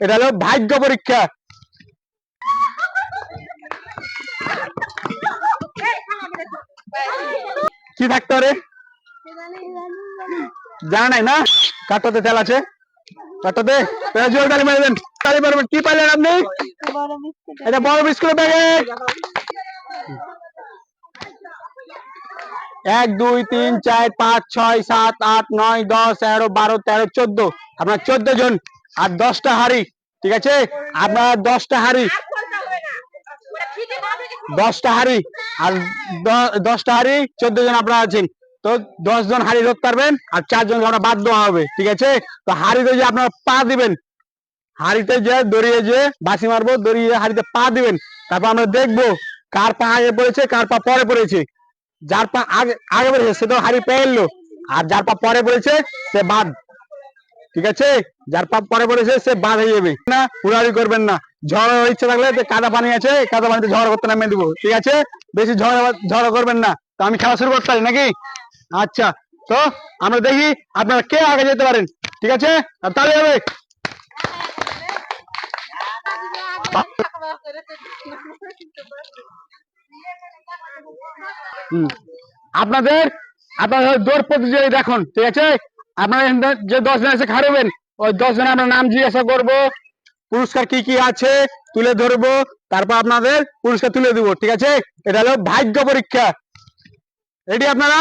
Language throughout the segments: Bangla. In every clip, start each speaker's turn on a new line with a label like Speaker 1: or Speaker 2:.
Speaker 1: এটা হলো ভাগ্য পরীক্ষা। কি থাকতে পারে জানা নাই না? কাটতে তেল আছে। মারবেন কি পাইলেন আপনি? এটা বড় এক, দুই, তিন, চার, পাঁচ, ছয়, সাত নয়, দশ, এগারো, বারো, তেরো, চোদ্দ। আপনার চোদ্দ জন। আর দশটা হাড়ি ঠিক আছে? আপনার দশটা হাড়ি দশটা হাড়ি আর দশটা হাড়ি চোদ্দ জন আপনারা আছেন। তো দশ জন হাড়ি ধরতে পারবেন আর চারজন আমরা বাদ দেওয়া হবে ঠিক আছে? তো হাড়িতে যে আপনারা পা দিবেন হাড়িতে যে দড়িয়ে যে বাসি মারবো দড়িয়ে হাড়িতে পা দিবেন তারপর আমরা দেখব কার পা আগে পড়েছে কার পা পরে পড়েছে। যার পা আগে আগে পড়েছে সে তো হাড়ি পেয়ে এলো আর যার পা পরে পড়েছে সে বাদ। ঠিক আছে? যার পা পরে পড়েছে, সে বাদ হয়ে যাবে না হুড়াহুড়ি করবেন না। ঝড় ইচ্ছা থাকলে কাদা পানি আছে, কাদা পানিতে ঝড় করতে নামিয়ে দিব। ঠিক আছে? বেশি ঝড় ঝড় করবেন না। তো আমি খেলা শুরু করতে নাকি? আচ্ছা তো আমরা দেখি আপনারা কে আগে যেতে পারেন। ঠিক আছে? আর তাহলে হবে। আপনাদের আপনাদের দৌড় প্রতিযোগী দেখুন। ঠিক আছে? আপনারা যে দশ জন এসে খাড়বেন। ওই দশ আমরা নাম জিজ্ঞাসা করব। পুরস্কার কি কি আছে, তুলে ধরবো। তারপর আপনাদের পুরস্কার তুলে দিব, ঠিক আছে? এটা হলো ভাগ্য পরীক্ষা। রেডি আপনারা?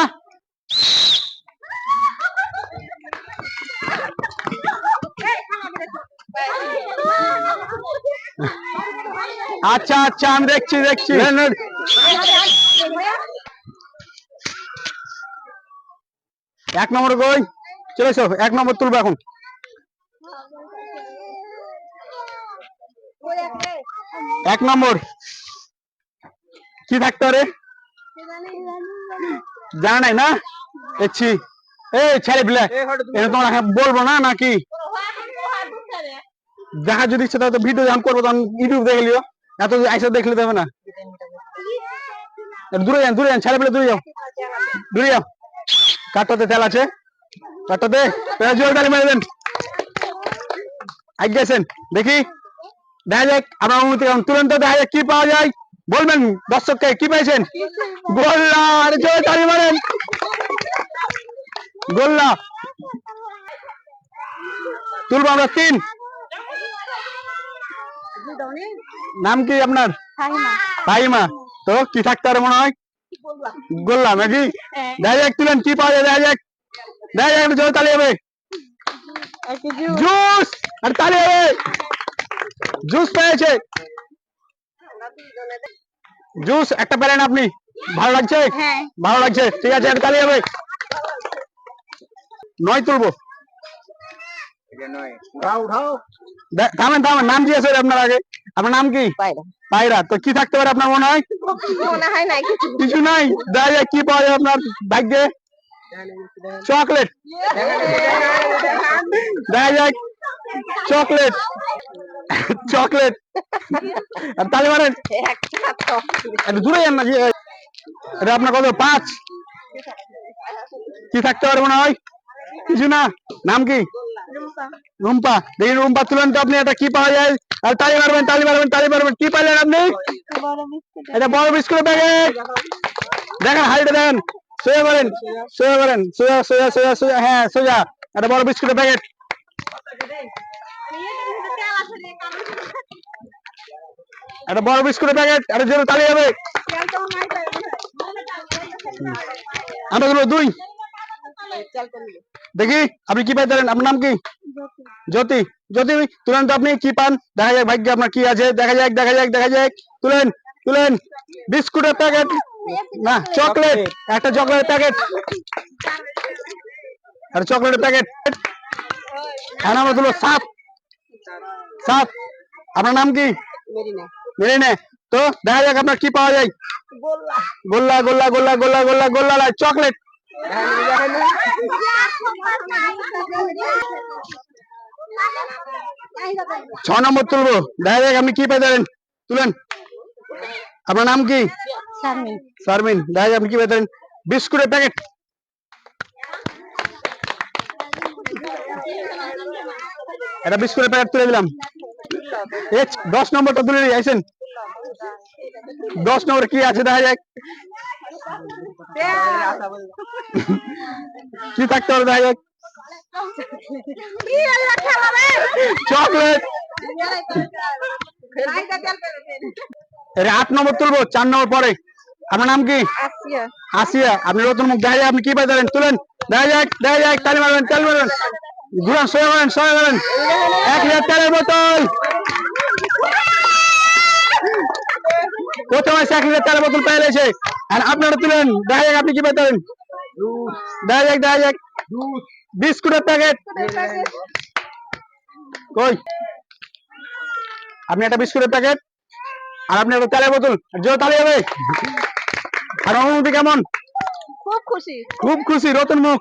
Speaker 1: আচ্ছা আচ্ছা আমি দেখছি দেখছি। এক নম্বর কই চলে এসো এক নম্বর তুলবো এখন। এক নম্বর। কি থাকতে পারে জানা নাই না? এচ্ছি এই ছেলে বিলে এটা তোমার বলব না নাকি? দেখা যদি ইচ্ছে তাহলে ভিডিও যখন করব তখন ইউটিউব দেখে লিও। এত আইসা দেখলে দেবে না। দূরে যান দূরে যান ছেলে পেলে দূরে যাও। দূরে যাও। কাটতে তেল আছে। কাটতে জোর তালি মেরে দেন। আজ্ঞাছেন দেখি। দেখা যাক অনুমতি তুরন্ত দেখা যাক কি পাওয়া যায়। বলবেন দর্শককে কি পেয়েছেন গোল্লা আরে মারেন। গোল্লা। তুলবো আমরা তিন। নাম কি আপনার? ফাহিমা। তো কি থাকতে পারে মনে হয়? গোল্লা নাকি? দেখা যাক তুলেন কি পাওয়া যায় দেখা যাক। দেখা যাক একটু জোরে তালি হবে জুস! আর তালি হবে জুস পেয়েছে। জুস একটা পেলেন আপনি। ভালো লাগছে?
Speaker 2: হ্যাঁ।
Speaker 1: ভালো লাগছে। ঠিক আছে একটা তালি হবে নয় তুলবো। থামেন থামেন। নাম জিজ্ঞেস করে আপনার আগে। আপনার নাম কি? পায়রা। তো কি থাকতে পারে আপনার মনে হয়?
Speaker 2: মনে হয় কিছু।
Speaker 1: নাই। দেখা যায় কি পাওয়া যায় আপনার ভাগ্যে। চকলেট। দেখা যায় চকলেট। চকলেট। আর তাহলে মারেন দূরে যান না এটা আপনার কত? পাঁচ। কি থাকতে পারে মনে হয়? কিছু না। নাম কি? রুম্পা। দেখি রুম্পা তুলেন তো আপনি, এটা কি পাওয়া যায়? আর তালি মারবেন তালি মারবেন তালি মারবেন। কি পাইলেন আপনি? এটা বড় বিস্কুটের প্যাকেট দেখেন, হাইটে দেখেন সোজা করেন সোজা করেন সোজা সোজা সোজা সোজা হ্যাঁ সোজা একটা বড় বিস্কুটের প্যাকেট একটা বড় বিস্কুটের প্যাকেট একটা জন্য তালি হবে আমরা গুলো দুই দেখি আপনি কি পাইতেন আপনার নাম কি জ্যোতি জ্যোতি তুলেন তো আপনি কি পান দেখা যাক ভাগ্যে আপনার কি আছে দেখা যাক দেখা যাক দেখা যাক তুলেন তুলেন বিস্কুটের প্যাকেট না চকলেট একটা চকলেটের প্যাকেট। একটা চকলেটের প্যাকেট। হ্যাঁ নাম তুলো সাত সাত আপনার নাম কি? মেরিনে। তো দেখা যাক আপনার কি পাওয়া যায়। গোল্লা। গোল্লা গোল্লা গোল্লা গোল্লা গোল্লা চকলেট। ছ নম্বর তুলবো। দেখা যাক আপনি কি পেতেন তুলেন। আপনার নাম কি? শারমিন দেখা যাক আপনি কি পেতেন বিস্কুটের প্যাকেট এটা বিস্কুটের প্যাকেট তুলে দিলাম দশ নম্বরটা তুলে দিয়ে আইসেন দশ নম্বর কি আছে দেখা যাক কি থাকতে হবে দেখা যাক চকলেট আট নম্বর তুলবো চার নম্বর পরে আপনার নাম কি? আসিয়া আপনি নতুন মুখ দেখা যায় আপনি কি পাই দেবেন তুলেন। দেখা যাক দেখা যাক তালি মারবেন তালি মারবেন ঘুরান সয়ে মারেন সয়ে মারেন। এক লিটার তেলের বোতল। প্রথমে এক লিটার তেলের বোতল পেয়ে গেছে। আর আপনারা তুলেন। দেখা যাক আপনি কি পাই দেবেন দেখা যাক দেখা যাক বিস্কুটের প্যাকেট। কই? আপনি একটা বিস্কুটের প্যাকেট। আর আপনি একটা তেলের বোতল। জোর তালি হবে। আর অনুভূতি কেমন?
Speaker 2: খুব খুশি।
Speaker 1: খুব খুশি রতন মুখ